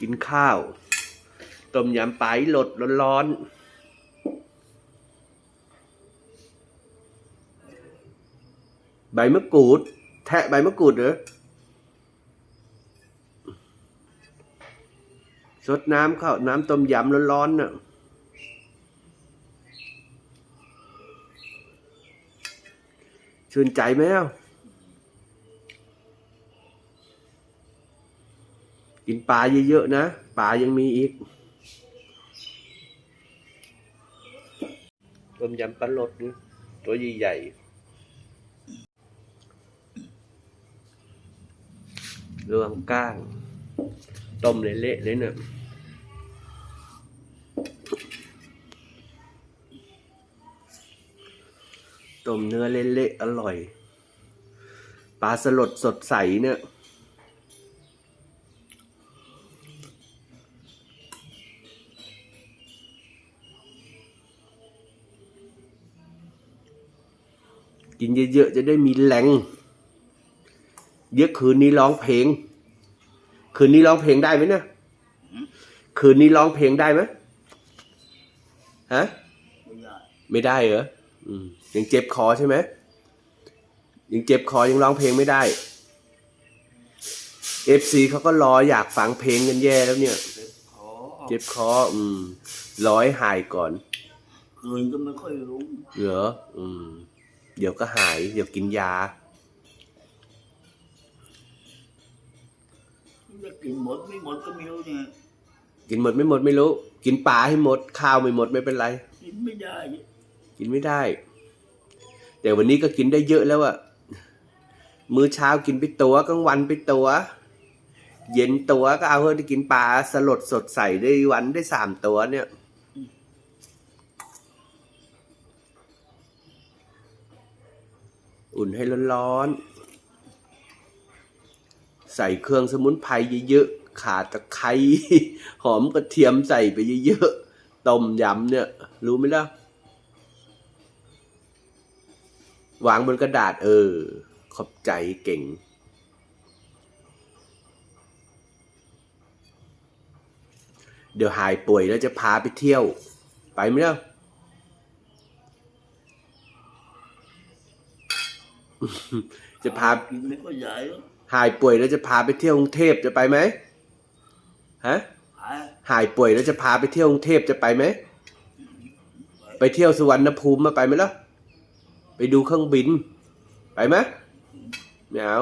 กินข้าว ต้มยำปลาหลดร้อนๆ ใบมะกรูด แทะใบมะกรูดเหรอสดน้ำเข้าน้ำต้มยำร้อนๆน่ะชื่นใจไหมอ้า กินปลาเยอะๆนะปลายังมีอีกต้มยำปลาลดนี่ตัวใหญ่ๆรวงก้าง ต้มเละๆเลยเนี่ยต้มเนื้อเละๆอร่อย ปลาสลดสดใสเนี่ย กินเยอะๆจะได้มีแรงเดี๋ยวคืนนี้ร้องเพลง คืนนี้ร้องเพลงได้ไหมเนี่ยคืนนี้ร้องเพลงได้ไหมฮะไม่ได้ไม่ได้เหรออืมยังเจ็บคอใช่ไหมยังเจ็บคอยังร้องเพลงไม่ได้เอฟซีเขาก็รออยากฟังเพลงกันแย่แล้วเนี่ย เจ็บคอเจ็บคออืมรอให้หายก่อน คืนก็ไม่ค่อยรู้เหรออืม เดี๋ยวก็หาย เดี๋ยวกินยาจะกินหมดไม่หมดก็ไม่รู้เนี่ยกินหมดไม่หมดไม่รู้ กินปลาให้หมด ข้าวไม่หมดไม่เป็นไร กินไม่ได้กินไม่ได้ แต่วันนี้ก็กินได้เยอะแล้วอะมื้อเช้ากินไปตัวกลางวันไปตัว เย็นตัวก็เอาเฮ้ยได้กินปลาสลดสดใสได้วันได้สามตัวเนี่ย อุ่นให้ร้อนๆ ใส่เครื่องสมุนไพรเยอะๆขาตะไคร้หอมกระเทียมใส่ไปเยอะๆ ต้มยำเนี่ย รู้ไหมล่ะ วางบนกระดาษเออ ขอบใจเก่ง เดี๋ยวหายป่วยแล้วจะพาไปเที่ยว ไปไหมล่ะ จะพากินไม่ค่อยใหญ่หรอกหายป่วยแล้วจะพาไปเที่ยวกรุงเทพจะไปไหมฮะหายหายป่วยแล้วจะพาไปเที่ยวกรุงเทพจะไปไหมไปเที่ยวสุวรรณภูมิมาไปไหมล่ะไปดูเครื่องบิน ไปไหมไม่เอา